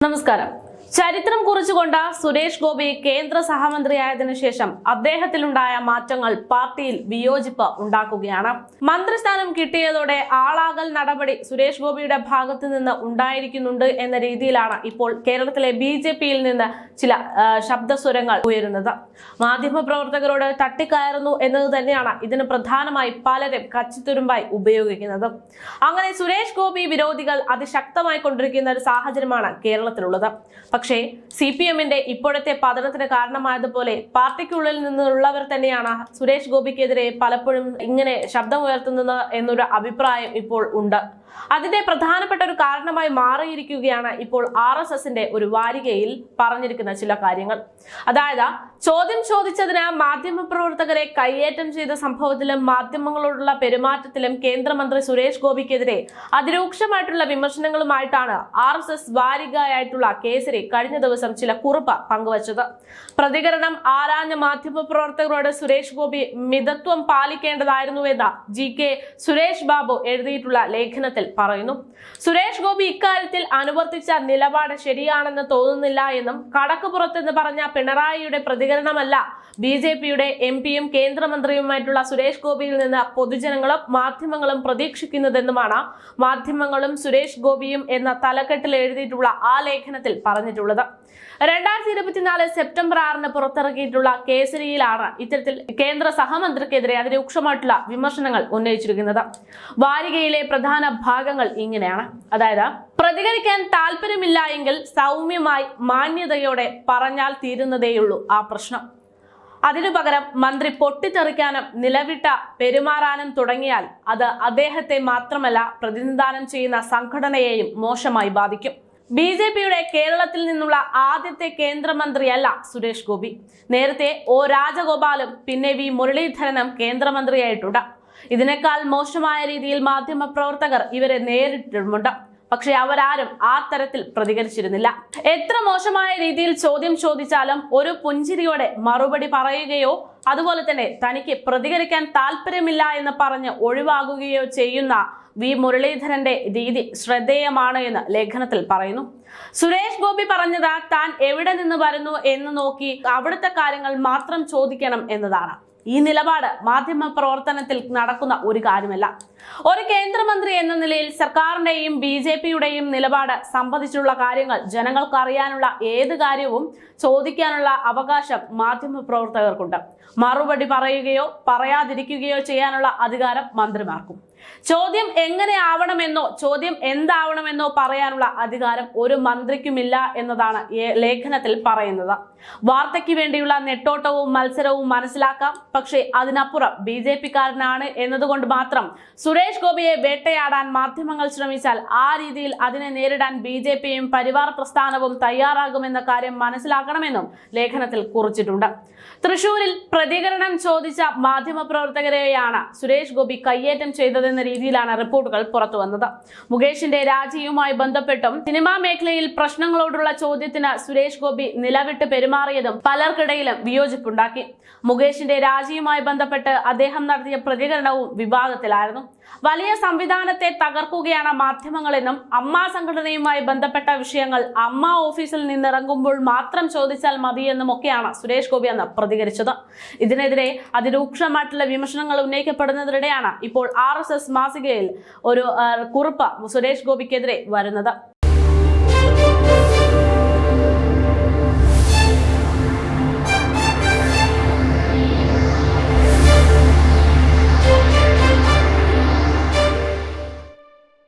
നമസ്കാരം. ചരിത്രം കുറിച്ചുകൊണ്ട് സുരേഷ് ഗോപി കേന്ദ്ര സഹമന്ത്രിയായതിനു ശേഷം അദ്ദേഹത്തിലുണ്ടായ മാറ്റങ്ങൾ പാർട്ടിയിൽ വിയോജിപ്പ് ഉണ്ടാക്കുകയാണ്. മന്ത്രിസ്ഥാനം കിട്ടിയതോടെ ആളാകൽ നടപടി സുരേഷ് ഗോപിയുടെ ഭാഗത്തു നിന്ന് ഉണ്ടായിരിക്കുന്നുണ്ട് എന്ന രീതിയിലാണ് ഇപ്പോൾ കേരളത്തിലെ ബി നിന്ന് ചില ശബ്ദസ്വരങ്ങൾ ഉയരുന്നത്. മാധ്യമപ്രവർത്തകരോട് തട്ടിക്കയറുന്നു എന്നത് തന്നെയാണ് ഇതിന് പ്രധാനമായി പലരും കച്ചിത്തുരുമ്പായി ഉപയോഗിക്കുന്നത്. അങ്ങനെ സുരേഷ് ഗോപി വിരോധികൾ അതിശക്തമായി കൊണ്ടിരിക്കുന്ന ഒരു സാഹചര്യമാണ് കേരളത്തിലുള്ളത്. പക്ഷേ സി പി എമ്മിന്റെ ഇപ്പോഴത്തെ പതനത്തിന് കാരണമായതുപോലെ പാർട്ടിക്കുള്ളിൽ നിന്നുള്ളവർ തന്നെയാണ് സുരേഷ് ഗോപിക്കെതിരെ പലപ്പോഴും ഇങ്ങനെ ശബ്ദമുയർത്തുന്നത് എന്നൊരു അഭിപ്രായം ഇപ്പോൾ ഉണ്ട്. അതിന്റെ പ്രധാനപ്പെട്ട ഒരു കാരണമായി മാറിയിരിക്കുകയാണ് ഇപ്പോൾ ആർ എസ് എസിന്റെ ഒരു വാരികയിൽ പറഞ്ഞിരിക്കുന്ന ചില കാര്യങ്ങൾ. അതായത് ചോദ്യം ചോദിച്ചതിന് മാധ്യമപ്രവർത്തകരെ കയ്യേറ്റം ചെയ്ത സംഭവത്തിലും മാധ്യമങ്ങളോടുള്ള പെരുമാറ്റത്തിലും കേന്ദ്രമന്ത്രി സുരേഷ് ഗോപിക്കെതിരെ അതിരൂക്ഷമായിട്ടുള്ള വിമർശനങ്ങളുമായിട്ടാണ് ആർ എസ് എസ് വാരികയായിട്ടുള്ള കേസരി കഴിഞ്ഞ ദിവസം ചില കുറിപ്പ് പങ്കുവച്ചത്. പ്രതികരണം ആരാഞ്ഞ മാധ്യമപ്രവർത്തകരോട് സുരേഷ് ഗോപി മിതത്വം പാലിക്കേണ്ടതായിരുന്നുവെന്ന് ജി കെ സുരേഷ് ബാബു എഴുതിയിട്ടുള്ള ലേഖനത്തിൽ പറയുന്നു. സുരേഷ് ഗോപി ഇക്കാര്യത്തിൽ അനുവർത്തിച്ച നിലപാട് ശരിയാണെന്ന് തോന്നുന്നില്ല എന്നും കടക്ക് പുറത്തെന്ന് പറഞ്ഞ പിണറായിയുടെ പ്രതികരണമല്ല ബി ജെ പിയുടെ എം പിയും കേന്ദ്രമന്ത്രിയുമായിട്ടുള്ള സുരേഷ് ഗോപിയിൽ നിന്ന് പൊതുജനങ്ങളും മാധ്യമങ്ങളും പ്രതീക്ഷിക്കുന്നതെന്നുമാണ് മാധ്യമങ്ങളും സുരേഷ് ഗോപിയും എന്ന തലക്കെട്ടിൽ എഴുതിയിട്ടുള്ള ആ ലേഖനത്തിൽ പറഞ്ഞിട്ടുള്ളത് രണ്ടായിരത്തി ഇരുപത്തിനാല് സെപ്റ്റംബർ ആറിന് പുറത്തിറക്കിയിട്ടുള്ള കേസരിയിലാണ് ഇത്തരത്തിൽ കേന്ദ്ര സഹമന്ത്രിക്കെതിരെ അതിരൂക്ഷമായിട്ടുള്ള വിമർശനങ്ങൾ ഉന്നയിച്ചിരിക്കുന്നത്. വാരികയിലെ പ്രധാന ഭാഗങ്ങൾ ഇങ്ങനെയാണ്. അതായത് പ്രതികരിക്കാൻ താല്പര്യമില്ല എങ്കിൽ സൗമ്യമായി മാന്യതയോടെ പറഞ്ഞാൽ തീരുന്നതേയുള്ളൂ ആ പ്രശ്നം. അതിനു പകരം മന്ത്രി പൊട്ടിത്തെറിക്കാനും നിലവിട്ട പെരുമാറാനും തുടങ്ങിയാൽ അത് അദ്ദേഹത്തെ മാത്രമല്ല പ്രതിനിധാനം ചെയ്യുന്ന സംഘടനയെയും മോശമായി ബാധിക്കും. ബി ജെ പിയുടെ കേരളത്തിൽ നിന്നുള്ള ആദ്യത്തെ കേന്ദ്രമന്ത്രിയല്ല സുരേഷ് ഗോപി. നേരത്തെ ഒ രാജഗോപാലും പിന്നെ വി മുരളീധരനും കേന്ദ്രമന്ത്രിയായിട്ടുണ്ട്. ഇതിനേക്കാൾ മോശമായ രീതിയിൽ മാധ്യമപ്രവർത്തകർ ഇവരെ നേരിട്ടിട്ടുമുണ്ട്. പക്ഷെ അവരാരും ആ തരത്തിൽ പ്രതികരിച്ചിരുന്നില്ല. എത്ര മോശമായ രീതിയിൽ ചോദ്യം ചോദിച്ചാലും ഒരു പുഞ്ചിരിയോടെ മറുപടി പറയുകയോ അതുപോലെ തന്നെ തനിക്ക് പ്രതികരിക്കാൻ താല്പര്യമില്ല എന്ന് പറഞ്ഞ് ഒഴിവാകുകയോ ചെയ്യുന്ന വി മുരളീധരന്റെ രീതി ശ്രദ്ധേയമാണ് എന്ന് ലേഖനത്തിൽ പറയുന്നു. സുരേഷ് ഗോപി പറഞ്ഞത് താൻ എവിടെ നിന്ന് വരുന്നു എന്ന് നോക്കി അവിടുത്തെ കാര്യങ്ങൾ മാത്രം ചോദിക്കണം എന്നതാണ്. ഈ നിലപാട് മാധ്യമ പ്രവർത്തനത്തിൽ നടക്കുന്ന ഒരു കാര്യമല്ല. ഒരു കേന്ദ്രമന്ത്രി എന്ന നിലയിൽ സർക്കാരിന്റെയും ബി ജെ പിയുടെയും നിലപാട് സംബന്ധിച്ചുള്ള കാര്യങ്ങൾ ജനങ്ങൾക്ക് അറിയാനുള്ള ഏത് കാര്യവും ചോദിക്കാനുള്ള അവകാശം മാധ്യമ പ്രവർത്തകർക്കുണ്ട്. മറുപടി പറയുകയോ പറയാതിരിക്കുകയോ ചെയ്യാനുള്ള അധികാരം മന്ത്രിമാർക്കും. ചോദ്യം എങ്ങനെ ആവണമെന്നോ ചോദ്യം എന്താവണമെന്നോ പറയാനുള്ള അധികാരം ഒരു മന്ത്രിക്കുമില്ല എന്നതാണ് ലേഖനത്തിൽ പറയുന്നത്. വാർത്തയ്ക്ക് വേണ്ടിയുള്ള നെട്ടോട്ടവും മത്സരവും മനസ്സിലാക്കാം. പക്ഷേ അതിനപ്പുറം ബി ജെ പിക്കാരനാണ് എന്നതുകൊണ്ട് മാത്രം സുരേഷ് ഗോപിയെ വേട്ടയാടാൻ മാധ്യമങ്ങൾ ശ്രമിച്ചാൽ ആ രീതിയിൽ അതിനെ നേരിടാൻ ബി ജെ പിയും പരിവാർ പ്രസ്ഥാനവും തയ്യാറാകുമെന്ന കാര്യം മനസ്സിലാക്കണമെന്നും ലേഖനത്തിൽ കുറിച്ചിട്ടുണ്ട്. തൃശൂരിൽ പ്രതികരണം ചോദിച്ച മാധ്യമപ്രവർത്തകരെയാണ് സുരേഷ് ഗോപി കയ്യേറ്റം ചെയ്തതെന്ന രീതിയിലാണ് റിപ്പോർട്ടുകൾ പുറത്തു വന്നത്. മുകേഷിന്റെ രാജിയുമായി ബന്ധപ്പെട്ടും സിനിമാ മേഖലയിൽ പ്രശ്നങ്ങളോടുള്ള ചോദ്യത്തിന് സുരേഷ് ഗോപി നിലവിട്ട് പെരുമാറിയതും പലർക്കിടയിലും വിയോജിപ്പുണ്ടാക്കി. മുകേഷിന്റെ രാജിയുമായി ബന്ധപ്പെട്ട് അദ്ദേഹം നടത്തിയ പ്രതികരണവും വിവാദത്തിലായിരുന്നു. വലിയ സംവിധാനത്തെ തകർക്കുകയാണ് മാധ്യമങ്ങളെന്നും അമ്മ സംഘടനയുമായി ബന്ധപ്പെട്ട വിഷയങ്ങൾ അമ്മ ഓഫീസിൽ നിന്നിറങ്ങുമ്പോൾ മാത്രം ചോദിച്ചാൽ മതിയെന്നും ഒക്കെയാണ് സുരേഷ് ഗോപി അന്ന് പ്രതികരിച്ചത്. ഇതിനെതിരെ അതിരൂക്ഷമായിട്ടുള്ള വിമർശനങ്ങൾ ഉന്നയിക്കപ്പെടുന്നതിനിടെയാണ് ഇപ്പോൾ ആർ മാസികയിൽ ഒരു കുറിപ്പ് സുരേഷ് ഗോപിക്കെതിരെ വരുന്നത്.